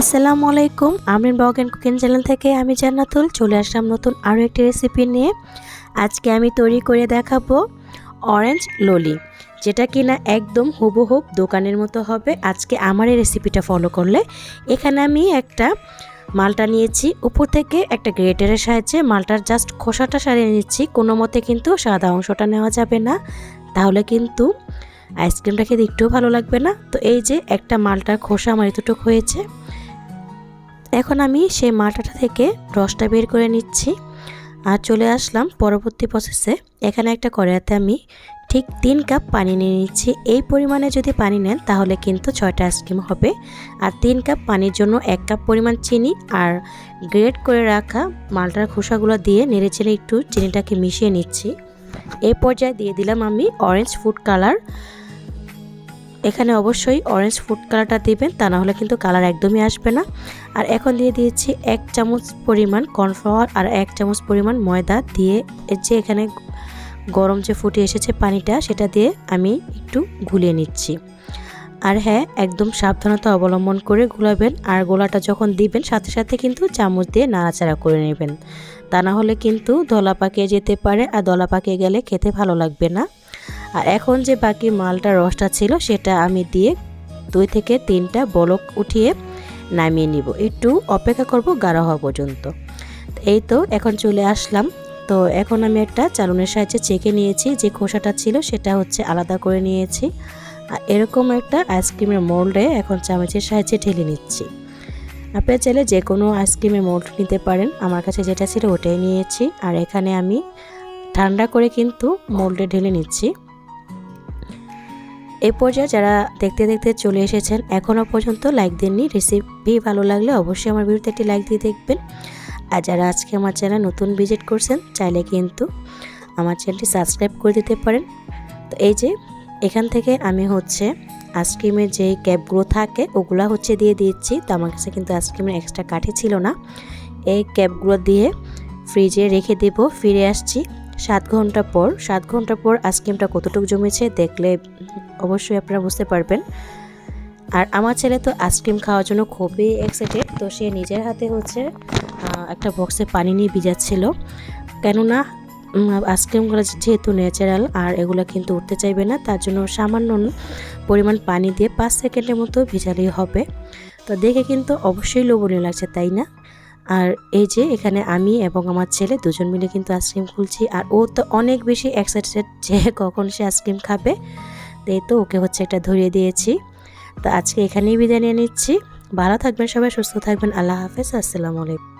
আসসালামু আলাইকুম Amin blog and cooking channel থেকে আমি জান্নাতুল। চলে আসলাম নতুন আরও একটি রেসিপি নিয়ে। আজকে আমি তৈরি করে দেখাবো অরেঞ্জ ললি যেটা কিনা একদম হুবহুব দোকানের মতো হবে। আজকে আমার এই রেসিপিটা ফলো করলে এখানে আমি একটা মালটা নিয়েছি। উপর থেকে একটা গ্রেটারের সাহায্যে মালটার জাস্ট খোসাটা সারিয়ে নিচ্ছি। কোনো মতে কিন্তু সাদা অংশটা নেওয়া যাবে না। তাহলে কিন্তু আইসক্রিমটা খেতে একটুও ভালো লাগবে না। তো এই যে একটা মালটার খোসা আমার এতটুকু হয়েছে। এখন আমি সেই মালটাটা থেকে রসটা বের করে নিচ্ছি আর চলে আসলাম পরবর্তী প্রসেসে এখানে একটা কড়াইতে আমি ঠিক তিন কাপ পানি নিয়ে নিচ্ছি। এই পরিমাণে যদি পানি নেন তাহলে কিন্তু ছয়টা আইসক্রিম হবে। আর তিন কাপ পানির জন্য এক কাপ পরিমাণ চিনি আর গ্রেট করে রাখা মালটার খোসাগুলো দিয়ে নেড়ে চেড়ে একটু চিনিটাকে মিশিয়ে নিচ্ছি। এই পর্যায়ে দিয়ে দিলাম আমি অরেঞ্জ ফুড কালার এখানে অবশ্যই অরেঞ্জ ফুড কালারটা দিবেন, তা না হলে কিন্তু কালার একদমই আসবে না। আর এখন দিয়ে দিয়েছি এক চামচ পরিমাণ কর্নফ্লাওয়ার আর এক চামচ পরিমাণ ময়দা দিয়ে যে এখানে গরম যে ফুটে এসেছে পানিটা, সেটা দিয়ে আমি একটু গুলিয়ে নিচ্ছি। আর হ্যাঁ একদম সাবধানতা অবলম্বন করে গুলাবেন, আর গোলাটা যখন দিবেন, সাথে সাথে কিন্তু চামচ দিয়ে নাড়াচাড়া করে নেবেন। তা না হলে কিন্তু দলা পাকিয়ে যেতে পারে, আর দলা পাকিয়ে গেলে খেতে ভালো লাগবে না। আর এখন যে বাকি মালটা রসটা ছিল, সেটা আমি দিয়ে দুই থেকে তিনটা বলক উঠিয়ে নামিয়ে নিব। একটু অপেক্ষা করব গাঢ় হওয়া পর্যন্ত। এই তো, এখন চলে আসলাম। তো এখন আমি একটা চালনের সাহায্যে চেকে নিয়েছি, যে খোসাটা ছিল সেটা হচ্ছে আলাদা করে নিয়েছি। আর এরকম একটা আইসক্রিমের মোল্ডে এখন চামচের সাহায্যে ঢেলে নিচ্ছি। আপনারা চাইলে যে কোনো আইসক্রিমের মোল্ড নিতে পারেন। আমার কাছে যেটা ছিল ওটাই নিয়েছি। আর এখানে আমি ঠান্ডা করে কিন্তু মোল্ডে ঢেলে নিচ্ছি। এ পর্যায়ে যারা দেখতে দেখতে চলে এসেছেন এখনও পর্যন্ত লাইক দেননি। রেসিপি ভালো লাগলে অবশ্যই আমার ভিডিওতে একটি লাইক দিয়ে দেখবেন। আর যারা আজকে আমার চ্যানেল নতুন ভিজিট করছেন, চাইলে কিন্তু আমার চ্যানেলটি সাবস্ক্রাইব করে দিতে পারেন। তো এই যে, এখান থেকে আমি হচ্ছে আইসক্রিমের যে ক্যাপগুলো থাকে, ওগুলো হচ্ছে দিয়ে দিচ্ছি। তো আমার কাছে কিন্তু আইসক্রিমের এক্সট্রা কাঠি ছিল না। এই ক্যাপগুলো দিয়ে ফ্রিজে রেখে দেব, ফিরে আসছি। সাত ঘণ্টা পর, সাত ঘণ্টা পর আইসক্রিমটা কতটুকু জমেছে দেখলে অবশ্যই আপনারা বুঝতে পারবেন। আর আমার ছেলে তো আইসক্রিম খাওয়ার জন্য খুবই এক্সাইটেড তো সে নিজের হাতে হচ্ছে একটা বক্সে পানি নিয়ে ভিজাচ্ছিল। কেননা আইসক্রিমগুলো যেহেতু ন্যাচারাল আর এগুলো কিন্তু উঠতে চাইবে না, তার জন্য সামান্য পরিমাণ পানি দিয়ে পাঁচ সেকেন্ডের মতো ভিজালেই হবে। তো দেখে কিন্তু অবশ্যই লোভনীয় লাগছে, তাই না? আর এই যে এখানে আমি এবং আমার ছেলে দুজন মিলে কিন্তু আইসক্রিম খুলছি, আর ও তো অনেক বেশি এক্সাইটেড যে কখন সে আইসক্রিম খাবে। এই তো, ওকে হচ্ছে একটা ধরিয়ে দিয়েছি। তো আজকে এখানেই বিদায় নিয়ে নিচ্ছি। ভালো থাকবেন সবাই, সুস্থ থাকবেন। আল্লাহ হাফেজ, আসসালামু আলাইকুম।